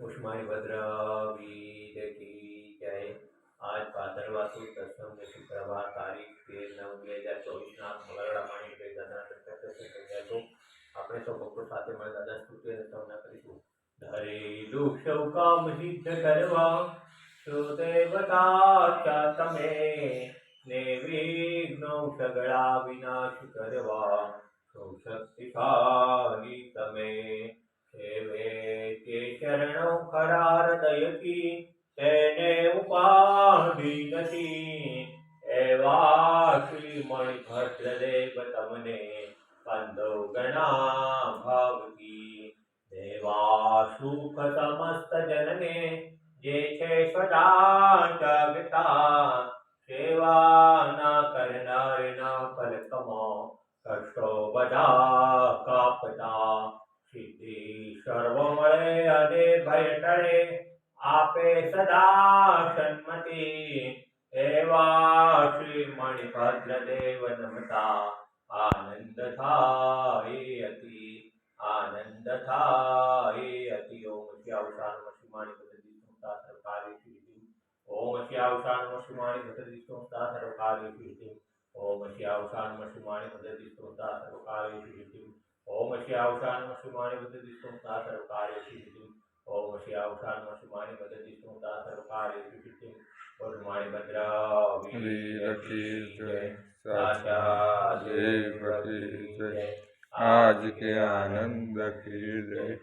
ઉષ્માની ભદ્ર વીર કી જય આજ ભાદરવા સુદ દસમ ને શુક્રવાર તારીખ તેર નવ બે હજાર ચોવીસના મંગળવારના માણી બે દાદા કન્યા છો આપણે સૌ ભક્તો સાથે મળી દાદા સ્તુતિ અને સ્તવના કરીશું ધરે દુઃખ સૌ કામ સિદ્ધ કરવા સુદેવતા તમે ને વિઘ્નો સગળા વિનાશ કરવા સૌ શક્તિશાળી તમે સેવે તે ચરણો ખરા હૃદયથી તેને ઉપાધિ નથી એવા શ્રી મણિભદ્રદેવ તમને કંદો ગણા ભાવથી દેવા સુખ સમસ્ત જનને જે છે સદા જગતા સેવા ના કરનાર ના ફલકમો કષ્ટો બધા सर्वमळे अदे भयटळे आपे सदा एवा श्री मणिभद्र देव नमता आनंद था अति आनंद थाये अति ओम श्री अवसान मशिमाणि भद्रदी संस्था सर्वकारेषु ओम श्री अवसान मशिमाणि भद्रदी संस्था सर्वकारेषु ओम श्री अवसान मशिमाणि भद्रदी संस्था सर्वकारेषु ओम अशियावसान मशुमानी मददी सुमता सर्वकारेषु ओम अशियावसान मशुमानी मददी सुमता सर्वकारेषु सिद्धिम और भद्रा साचा आज के आनंद की जय